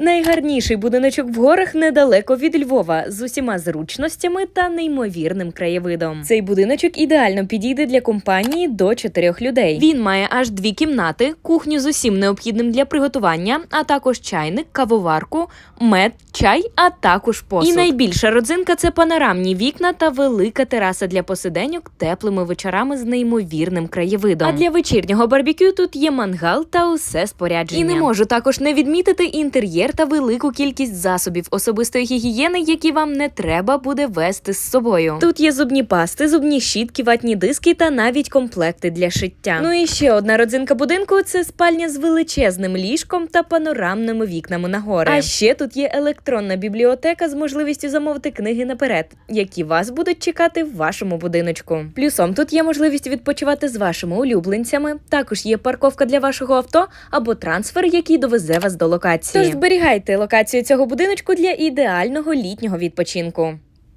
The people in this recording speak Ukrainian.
Найгарніший будиночок в горах недалеко від Львова з усіма зручностями та неймовірним краєвидом. Цей будиночок ідеально підійде для компанії до чотирьох людей. Він має аж дві кімнати, кухню з усім необхідним для приготування, а також чайник, кавоварку, мед, чай, а також посуд. І найбільша родзинка це панорамні вікна та велика тераса для посиденьок теплими вечорами з неймовірним краєвидом. А для вечірнього барбекю тут є мангал та усе спорядження. І не можу також не відмітити інтер'єр та велику кількість засобів особистої гігієни, які вам не треба буде вести з собою. Тут є зубні пасти, зубні щітки, ватні диски та навіть комплекти для шиття. Ну і ще одна родзинка будинку це спальня з величезним ліжком та панорамними вікнами на гори. А ще тут є електронна бібліотека з можливістю замовити книги наперед, які вас будуть чекати в вашому будиночку. Плюсом тут є можливість відпочивати з вашими улюбленцями. Також є парковка для вашого авто або трансфер, який довезе вас до локації. Тож зберігайте локацію цього будиночку для ідеального літнього відпочинку.